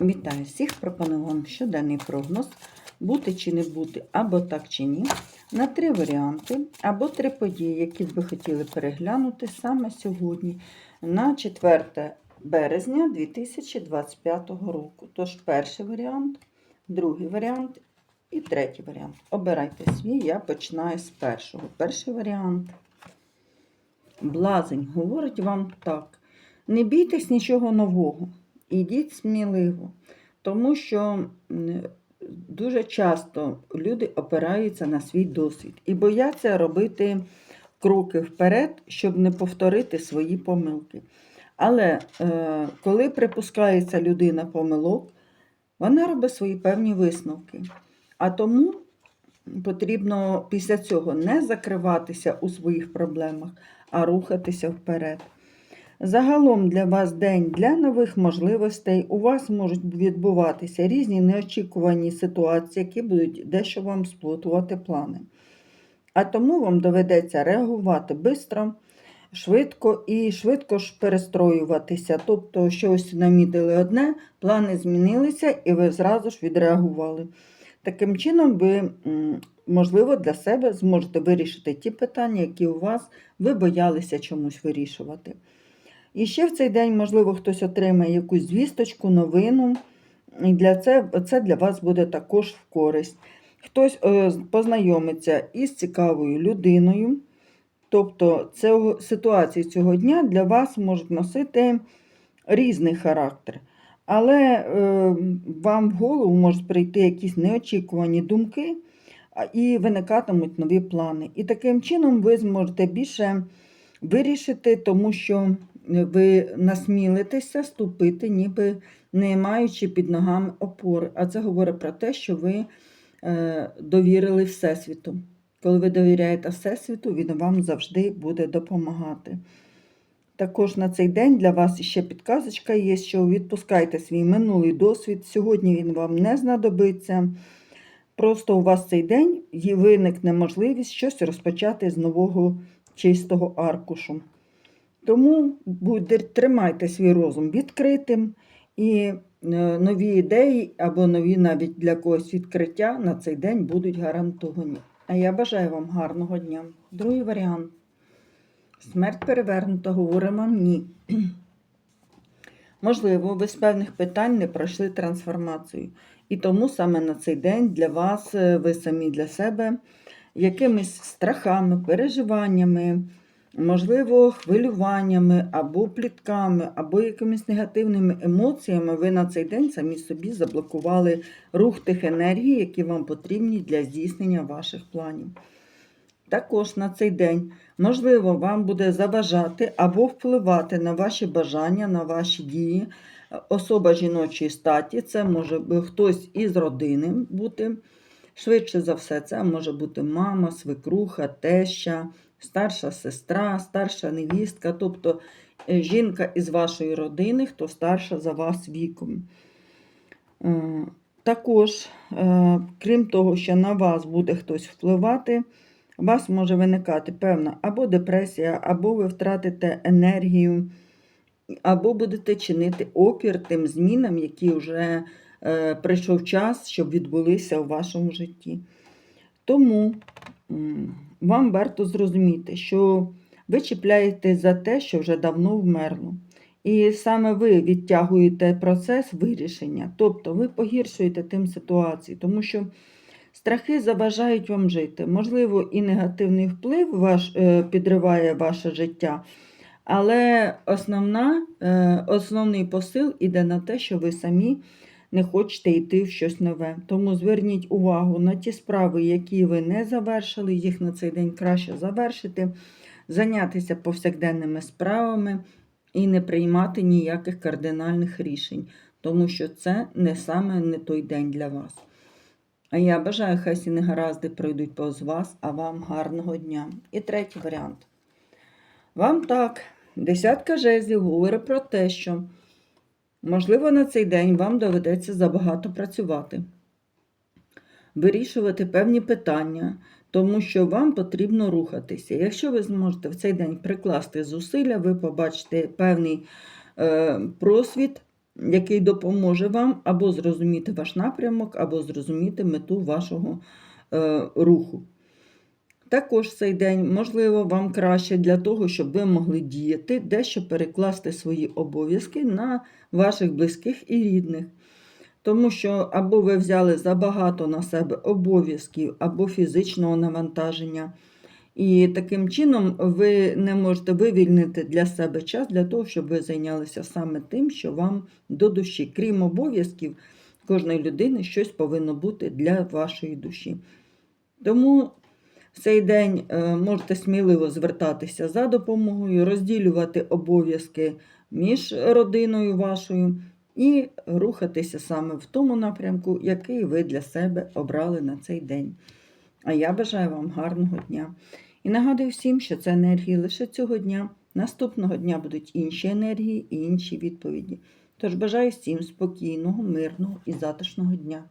Вітаю всіх! Пропоную вам щоденний прогноз, бути чи не бути, або так чи ні, на три варіанти, або три події, які б ви хотіли переглянути саме сьогодні, на 4 березня 2025 року. Тож, перший варіант, другий варіант і третій варіант. Обирайте свій, я починаю з першого. Перший варіант. Блазень говорить вам так. Не бійтесь нічого нового. Ідіть сміливо, тому що дуже часто люди опираються на свій досвід і бояться робити кроки вперед, щоб не повторити свої помилки. Але е, коли припускається людина помилок, вона робить свої певні висновки. А тому потрібно після цього не закриватися у своїх проблемах, а рухатися вперед. Загалом для вас день для нових можливостей. У вас можуть відбуватися різні неочікувані ситуації, які будуть дещо вам сплутувати плани. А тому вам доведеться реагувати швидко, швидко і швидко ж перестроюватися. Тобто, щось намітили одне, плани змінилися, і ви зразу ж відреагували. Таким чином, ви, можливо, для себе зможете вирішити ті питання, які у вас ви боялися чомусь вирішувати. І ще в цей день, можливо, хтось отримає якусь звісточку, новину. І для це, це для вас буде також в користь. Хтось е, познайомиться із цікавою людиною. Тобто цього, ситуації цього дня для вас можуть носити різний характер. Але е, вам в голову можуть прийти якісь неочікувані думки і виникатимуть нові плани. І таким чином ви зможете більше вирішити, тому що ви насмілитеся ступити, ніби не маючи під ногами опори. А це говорить про те, що ви е, довірили Всесвіту. Коли ви довіряєте Всесвіту, він вам завжди буде допомагати. Також на цей день для вас ще підказочка є, що відпускайте свій минулий досвід. Сьогодні він вам не знадобиться. Просто у вас цей день і виникне можливість щось розпочати з нового чистого аркушу. Тому буде, тримайте свій розум відкритим і е, нові ідеї або нові навіть для когось відкриття на цей день будуть гарантовані. А я бажаю вам гарного дня. Другий варіант. Смерть перевернута, говоримо ні. Можливо, ви з певних питань не пройшли трансформацію. І тому саме на цей день для вас, е, ви самі для себе, якимись страхами, переживаннями, можливо, хвилюваннями або плітками, або якимись негативними емоціями, ви на цей день самі собі заблокували рух тих енергій, які вам потрібні для здійснення ваших планів. Також на цей день, можливо, вам буде заважати або впливати на ваші бажання, на ваші дії. Особа жіночої статі, це може бути хтось із родини бути. Швидше за все, це може бути мама, свекруха, теща, старша сестра, старша невістка, тобто е, жінка із вашої родини, хто старша за вас віком. Е, Також, е, крім того, що на вас буде хтось впливати, у вас може виникати певна або депресія, або ви втратите енергію, або будете чинити опір тим змінам, які вже прийшов час, щоб відбулися у вашому житті. Тому вам варто зрозуміти, що ви чіпляєте за те, що вже давно вмерло. І саме ви відтягуєте процес вирішення, тобто ви погіршуєте тим ситуацію, тому що страхи заважають вам жити. Можливо, і негативний вплив ваш, е, підриває ваше життя, але основна, е, основний посил іде на те, що ви самі не хочете йти в щось нове. Тому зверніть увагу на ті справи, які ви не завершили, їх на цей день краще завершити, зайнятися повсякденними справами і не приймати ніяких кардинальних рішень, тому що це не саме не той день для вас. А я бажаю, хай всі негаразди пройдуть повз вас, а вам гарного дня. І третій варіант. Вам так, десятка жезлів говорить про те, що, можливо, на цей день вам доведеться забагато працювати, вирішувати певні питання, тому що вам потрібно рухатися. Якщо ви зможете в цей день прикласти зусилля, ви побачите певний е, просвіт який допоможе вам або зрозуміти ваш напрямок, або зрозуміти мету вашого е, руху. Також цей день, можливо, вам краще для того, щоб ви могли діяти, дещо перекласти свої обов'язки на ваших близьких і рідних. Тому що або ви взяли забагато на себе обов'язків, або фізичного навантаження. І таким чином ви не можете вивільнити для себе час для того, щоб ви зайнялися саме тим, що вам до душі. Крім обов'язків, кожної людини щось повинно бути для вашої душі. Тому цей день е, можете сміливо звертатися за допомогою, розділювати обов'язки між родиною вашою і рухатися саме в тому напрямку, який ви для себе обрали на цей день. А я бажаю вам гарного дня. І нагадую всім, що це енергії лише цього дня. Наступного дня будуть інші енергії і інші відповіді. Тож бажаю всім спокійного, мирного і затишного дня.